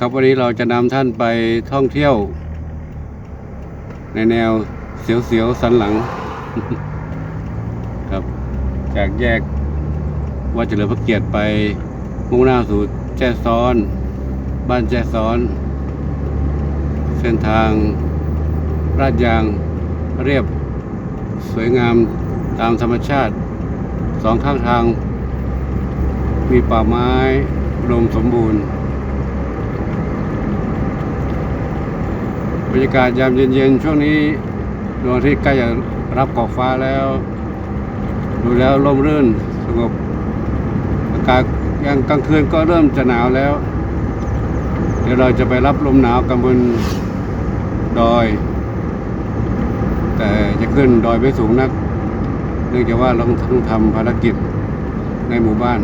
ครับวันนี้เราจะนำท่านไปท่องเที่ยว ในแนวเสียวๆสันหลัง ครับ จากแยกวัดเฉลิมพระเกียรติไปมุ่งหน้าสู่แจ้ซ้อน บ้านแจ้ซ้อน เส้นทางลาดยางเรียบสวยงามตามธรรมชาติ สองข้างทาง มีป่าไม้อุดมสมบูรณ์ บรรยากาศยามเย็นๆช่วงนี้ดวงอาทิตย์ใกล้จะรับขอบฟ้าแล้ว ดูแล้วร่มรื่นสงบอากาศยังกลางคืนก็เริ่มจะหนาวแล้ว เดี๋ยวเราจะไปรับลมหนาวกันบนดอย แต่จะขึ้นดอยไม่สูงนัก เนื่องจากว่าเราต้องทำภารกิจในหมู่บ้าน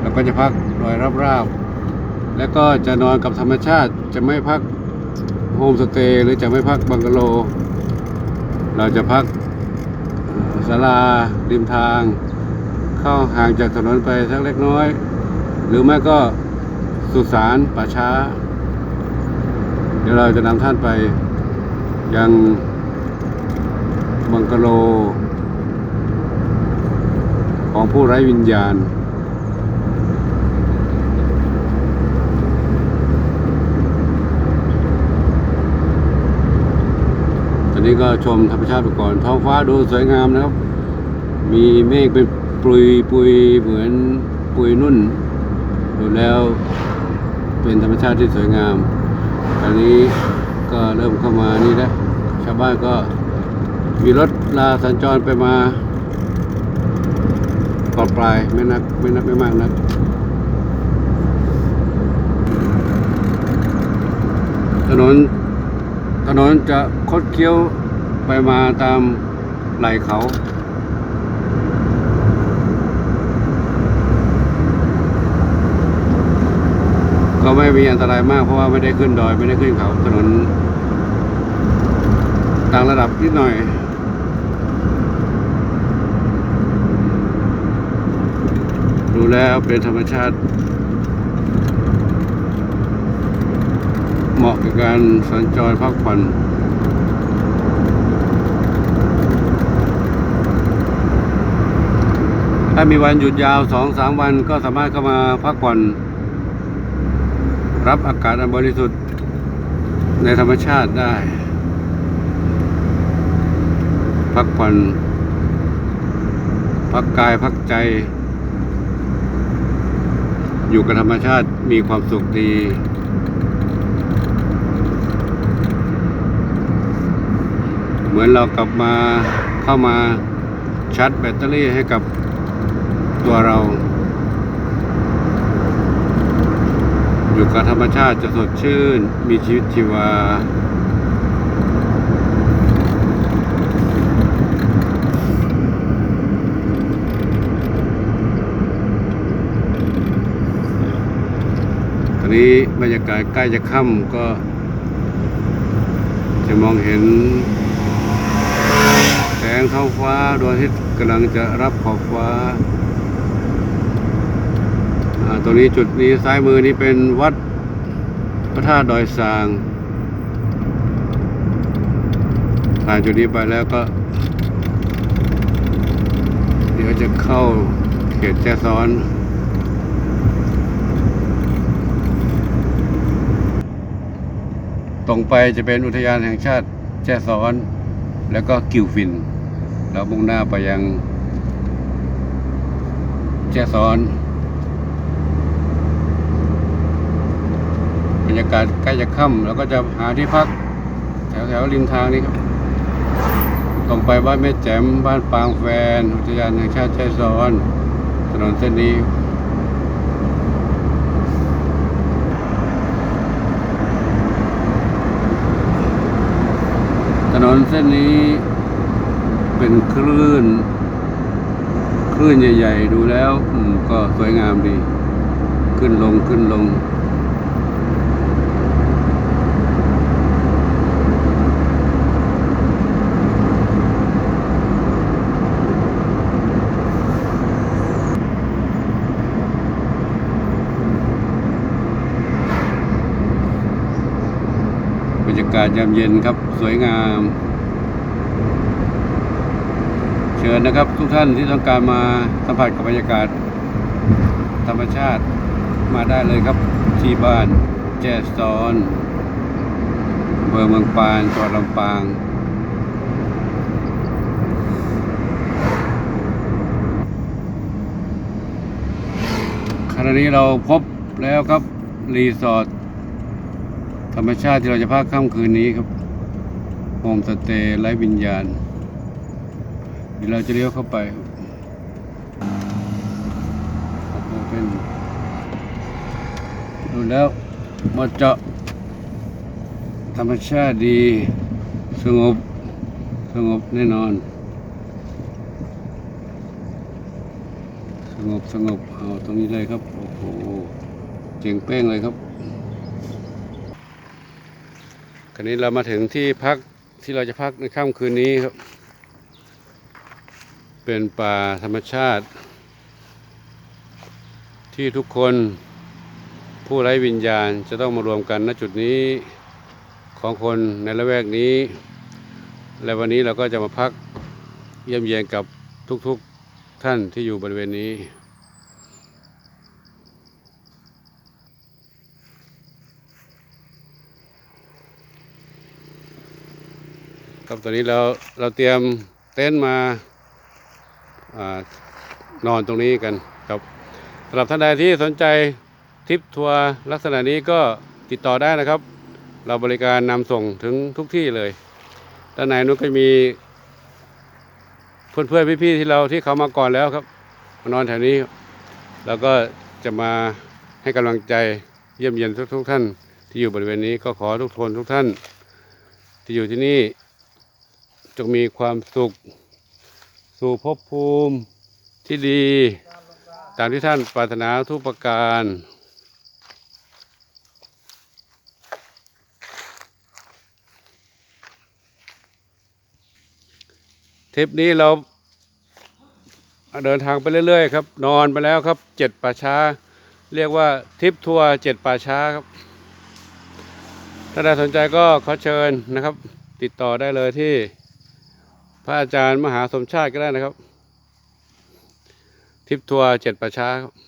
เราก็จะพักดอยราบๆแล้วก็จะนอนกับธรรมชาติจะไม่พัก โฮมสเตย์หรือจะไม่พักบังกะโล เราจะพักศาลาริมทาง เข้าห่างจากถนนไปสักเล็กน้อย หรือไม่ก็สุสานป่าช้า เดี๋ยวเราจะนำท่านไปยังบังกะโล ของผู้ไร้วิญญาณ นี้ก็ชมธรรมชาติไปก่อน ท้องฟ้าดูสวยงามนะครับ มีเมฆเป็นปุยปุยเหมือนปุยนุ่น ดูแล้วเป็นธรรมชาติที่สวยงามตอนนี้ก็เริ่มเข้ามานี่แล้วชาวบ้านก็มีรถลาสัญจรไปมาปลอดปลายไม่นักไม่นักไม่มากนักถนน ถนนจะคดเคี้ยวไปมาตามไหล่เขา ก็ไม่มีอันตรายมากเพราะว่าไม่ได้ขึ้นดอยไม่ได้ขึ้นเขาถนนต่างระดับนิดหน่อยดูแล้วเป็นธรรมชาติ เห มาะกับการสัญจรพักผ่อนถ้ามีวันหยุดยาวสองสามวันก็สามารถเข้ามาพักผ่อน รับอากาศอันบริสุทธิ์ในธรรมชาติได้ พักผ่อน พักกายพักใจ อยู่กับธรรมชาติมีความสุขดี เหมือนเรากลับมาเข้ามาชาร์จแบตเตอรี่ให้กับตัวเรา อยู่กับธรรมชาติจะสดชื่น มีชีวิตชีวา ตอนนี้บรรยากาศใกล้จะค่ำก็จะมองเห็น ท้องฟ้าดวงอาทิตย์กำลังจะรับขอบฟ้าอ่าตรงนี้จุดนี้ซ้ายมือนี้เป็นวัดพระธาตุดอยสางผ่านจุดนี้ไปแล้วก็ เดี๋ยวจะเข้าเขตแจ้ซ้อนตรงไปจะเป็นอุทยานแห่งชาติแจ้ซ้อน แล้วก็กิวฟิน แล้วมุ่งหน้าไปยังแจ้ซ้อนบรรยากาศใกล้จะค่ำแล้วก็จะหาที่พัก แถวแถวริมทางนี้ครับ ตรงไปบ้านแม่แจ่มบ้านปางแฟน อุทยานแห่งชาติแจ้ซ้อนถนนเส้นนี้ถนนเส้นนี้ เป็นคลื่น คลื่นใหญ่ ๆ ดูแล้วก็สวยงามดี ขึ้นลงขึ้นลงถากาศยามเย็นครับสวยงาม ชิญนะครับ ทุกท่านที่ต้องการมาสัมผัสกับบรรยากาศ ธรรมชาติมาได้เลยครับ ที่บ้านแจซอนอำเบอร์เมืองปานจังหวัดลำปางขณะนี้เราพบแล้วครับ รีสอร์ทธรรมชาติที่เราจะพักค่ำคืนนี้ครับโฮมสเตย์ไร้วิญญาณ ดี๋ยวเราจะเลี้ยวเข้าไปเป็นดูแล้วมาเจาะธรรมชาติดี สงบ สงบแน่นอน สงบสงบเอาตรงนี้เลยครับ โอ้โหเจ๋งเป้งเลยครับคราวนี้เรามาถึงที่พักที่เราจะพักในค่ำคืนนี้ครับ เป็นป่าธรรมชาติ ที่ทุกคนผู้ไร้วิญญาณจะต้องมารวมกันณจุดนี้ของคนในละแวกนี้ และวันนี้เราก็จะมาพักเยี่ยมเยียนกับทุกๆท่านที่อยู่บริเวณนี้ครับตอนนี้เราเราเตรียมเต็นท์มาอา นอนตรงนี้กันครับสำหรับท่านใดที่สนใจทริปทัวร์ลักษณะนี้ก็ติดต่อได้นะครับ เราบริการนำส่งถึงทุกที่เลยด้านในนู้นก็มีเพื่อนๆพี่ๆที่เราที่เขามาก่อนแล้วครับมานอนแถวนี้ครับแล้วก็จะมาให้กำลังใจเยี่ยมเยียนทุกๆท่าน ที่อยู่บริเวณนี้ก็ขอทุกคนทุกท่าน ที่อยู่ที่นี่จงมีความสุข สู่ภพภูมิที่ดี ตามที่ท่านปรารถนาทุกประการทริปนี้เราเดินทางไปเรื่อยๆครับ นอนไปแล้วครับเจ็ดป่าช้า เรียกว่าทริปทัวร์เจ็ดป่าช้าครับ ถ้าใดสนใจก็ขอเชิญนะครับ ติดต่อได้เลยที่ พระอาจารย์มหาสมชาติก็ได้นะครับทริปทัวร์เจ็ดประชาครับ